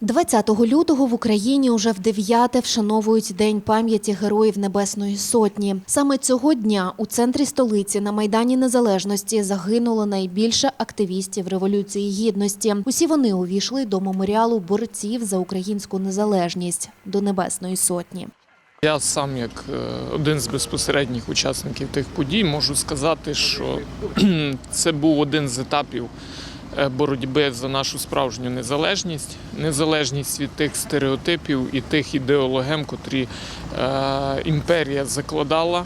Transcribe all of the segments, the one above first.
20 лютого в Україні уже в дев'яте вшановують День пам'яті Героїв Небесної Сотні. Саме цього дня у центрі столиці на Майдані Незалежності загинуло найбільше активістів Революції Гідності. Усі вони увійшли до меморіалу борців за українську незалежність до Небесної Сотні. Я сам, як е, один з безпосередніх учасників тих подій, можу сказати, що це був один з етапів боротьби за нашу справжню незалежність, незалежність від тих стереотипів і тих ідеологем, котрі е, імперія закладала.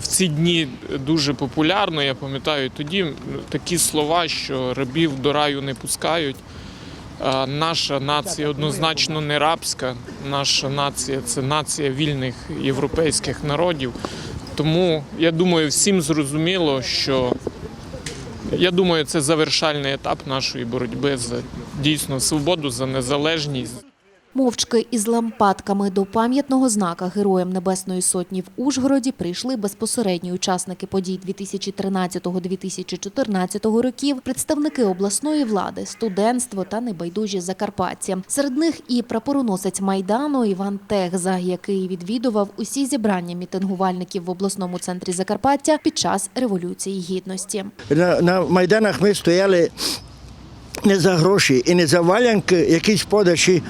В ці дні дуже популярно, я пам'ятаю тоді такі слова, що рабів до раю не пускають. Наша нація однозначно не рабська. Наша нація це нація вільних європейських народів. Тому я думаю, всім зрозуміло, що я думаю, це завершальний етап нашої боротьби за дійсно свободу, за незалежність. Мовчки із лампадками до пам'ятного знака Героям Небесної Сотні в Ужгороді прийшли безпосередні учасники подій 2013-2014 років, представники обласної влади, студентство та небайдужі закарпатці. Серед них і прапороносець Майдану Іван Техза, який відвідував усі зібрання мітингувальників в обласному центрі Закарпаття під час Революції Гідності. На, на майданах ми стояли не за гроші і не за валянки, якісь подачі,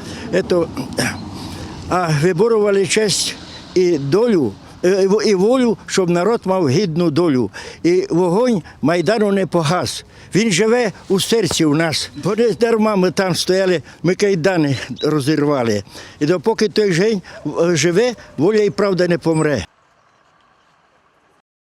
а виборювали честь і долю. е, І волю, щоб народ мав гідну долю. І вогонь Майдану не погас. Він живе у серці у нас. Бо не дарма ми там стояли, ми кайдани розірвали. І допоки той жень е, живе, воля і правда не помре.